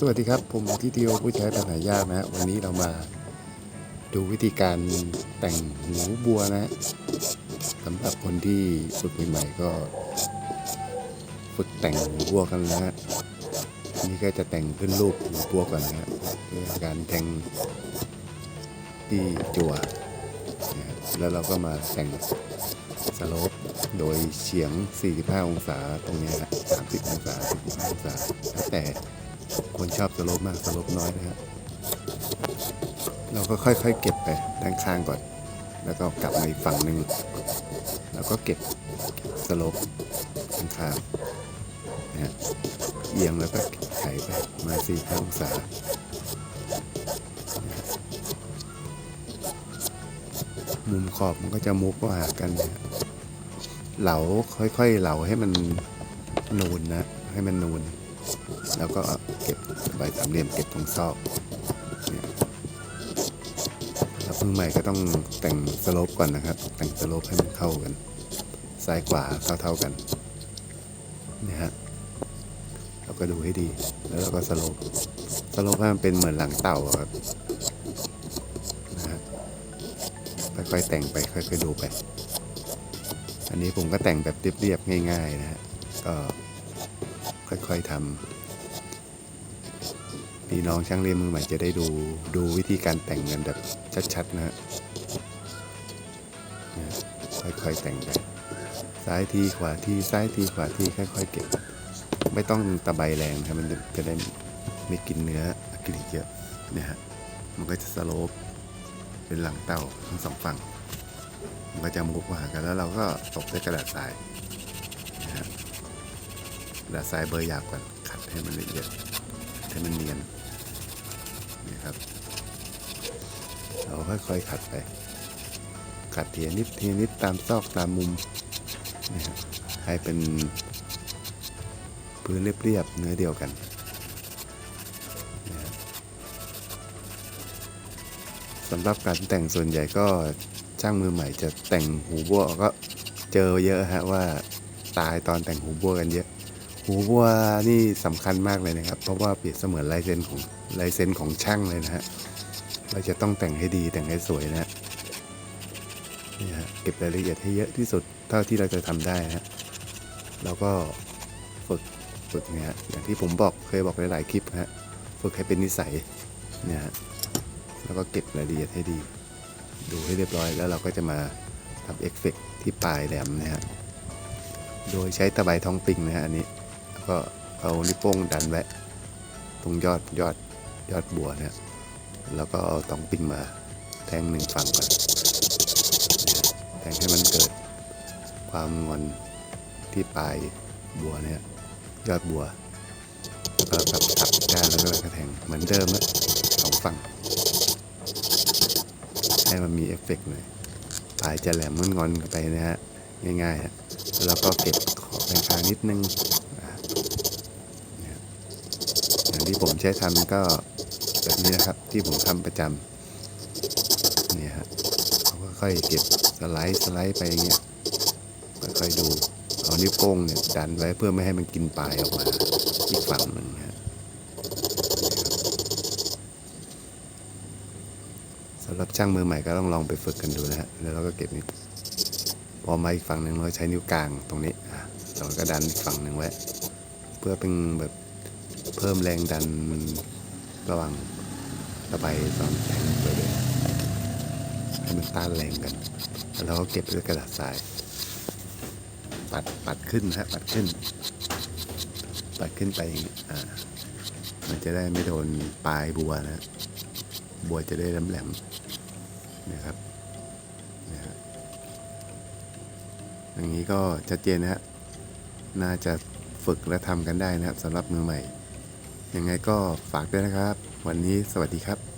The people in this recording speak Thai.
สวัสดีครับ ผมทิติโอผู้ใช้ปัญหายากนะฮะวันนี้เรามาดูวิธีการแต่งหูบัวนะฮะสำหรับคนที่ฝึกใหม่ๆก็ ฝึกแต่งหูบัวกันนะฮะนี่ก็จะแต่งขึ้นรูปหูบัวก่อนนะฮะการแทงที่จั่วนะฮะแล้วเราก็มาแต่งสโลปโดยเฉียง 45 องศาตรงนี้ฮะ30 องศา15องศาแล้วแต่ คนชอบสโลปมากสโลปน้อยนะฮะเราก็ค่อยๆเก็บไปด้านข้างก่อน แล้วก็กลับมาอีกฝั่งหนึ่งแล้วก็เก็บสโลปข้างข้างๆนะฮะเอียงแล้วก็ไขไปมาสี่ห้าองศานะมุมขอบมันก็จะมุกเข้าหากันนะเหลาค่อยๆเหลาให้มันนูนนะ ให้มันนูน แล้วก็เก็บใบสามเหลี่ยมเก็บตรงซอกเนี่ยแล้วมือใหม่ก็ต้องแต่งสโลปก่อนนะครับ แต่งสโลปให้มันเข้ากัน ซ้ายขวาเท่าๆกันเนี่ยฮะเราก็ดูให้ดี แล้วเราก็สโลปสโลปให้มันเป็นเหมือนหลังเต่าครับนะฮะค่อยๆแต่งไปค่อยๆดูไป อันนี้ผมก็แต่งแบบเรียบๆง่าย ๆ นะฮะก็ค่อยๆทำ พี่น้องช่างเรียนมือใหม่จะได้ดูดูวิธีการแต่งกันแบบชัดๆนะฮะค่อยๆแต่งไปซ้ายทีขวาทีซ้ายทีขวาทีค่อยๆเก็บ ไม่ต้องตะไบแรงครับมันจะได้ไม่กินเนื้ออะคริลิกเยอะเนี่ยฮะมันก็จะสโลปเป็นหลังเต่าทั้งสองฝั่ง มันก็จะมุกมาหากันแล้วเราก็ตบด้วยกระดาษทรายนะฮะกระดาษทรายเบอร์หยาบก่อนขัดให้มันละเอียดให้มันเนียน ค่อยๆขัดไป ขัดเทีละนิดทีละนิดตามซอกตามมุมนะครับให้เป็นพื้นเรียบๆเนื้อเดียวกันนะสำหรับการแต่งส่วนใหญ่ก็ช่างมือใหม่จะแต่งหูบัวก็เจอเยอะฮะว่าตายตอนแต่งหูบัวกันเยอะ หูวัวนี่สำคัญมากเลยนะครับ เพราะว่าเปรียบเสมือนลายเซ็นของลายเซ็นของช่างเลยนะฮะ เราจะต้องแต่งให้ดีแต่งให้สวยนะฮะนี่ฮะเก็บรายละเอียดให้เยอะที่สุดเท่าที่เราจะทำได้นะฮะแล้วก็ฝึกฝึกเนี่ยฮะอย่างที่ผมบอกเคยบอกหลายคลิปนะฮะฝึกให้เป็นนิสัยเนี่ยฮะแล้วก็เก็บรายละเอียดให้ดี ดูให้เรียบร้อยแล้วเราก็จะมาทำเอฟเฟกต์ที่ปลายแหลมนะฮะโดยใช้ตะไบท้องปิงนะฮะอันนี้ก็เอานิ้วโป้งดันไว้ตรงยอดยอดยอดบัวเนี่ย แล้วก็เอาตองปิงมาแทงหนึ่งฝั่งก่อนแทงให้มันเกิดความงอนที่ปลายบัวเนี่ยยอดบัวแล้วก็กลับกลับด้านแล้วก็กระแทงเหมือนเดิมอะสองฝั่ง ให้มันมีเอฟเฟกต์หน่อยปลายจะแหลมงอนๆกันไปนะฮะง่ายๆฮะแล้วก็เก็บขอบแคางๆนิดนึงอย่างที่ผมใช้ทำก็ แบบนี้นะครับ ที่ผมทำประจำเนี่ยฮะเขาก็ค่อยเก็บสไลด์สไลด์ไปอย่างเงี้ยค่อยๆดูเอานิ้วโป้งเนี่ยดันไว้เพื่อไม่ให้มันกินปลายออกมาอีกฝั่งหนึ่งฮะสำหรับช่างมือใหม่ก็ต้องลองไปฝึกกันดูนะฮะแล้วเราก็เก็บนี่พอมาอีกฝั่งหนึ่งเราใช้นิ้วกลางตรงนี้อะเราก็ดันอีกฝั่งหนึ่งไว้เพื่อเป็นแบบเพิ่มแรงดันระหว่าง ระบายตอนแทงไปเลยให้มันต้านแรงกัน แล้วเราก็เก็บด้วยกระดาษทราย ปัดปัดขึ้นฮะปัดขึ้น ปัดขึ้นไปอ่ามันจะได้ไม่โดนปลายบัวนะบัวจะได้แหลมแหลมๆนะครับนะฮะอย่างนี้ก็ชัดเจนนะฮะน่าจะฝึกและทำกันได้นะครับสำหรับมือใหม่ ยังไงก็ฝากด้วยนะครับ วันนี้สวัสดีครับ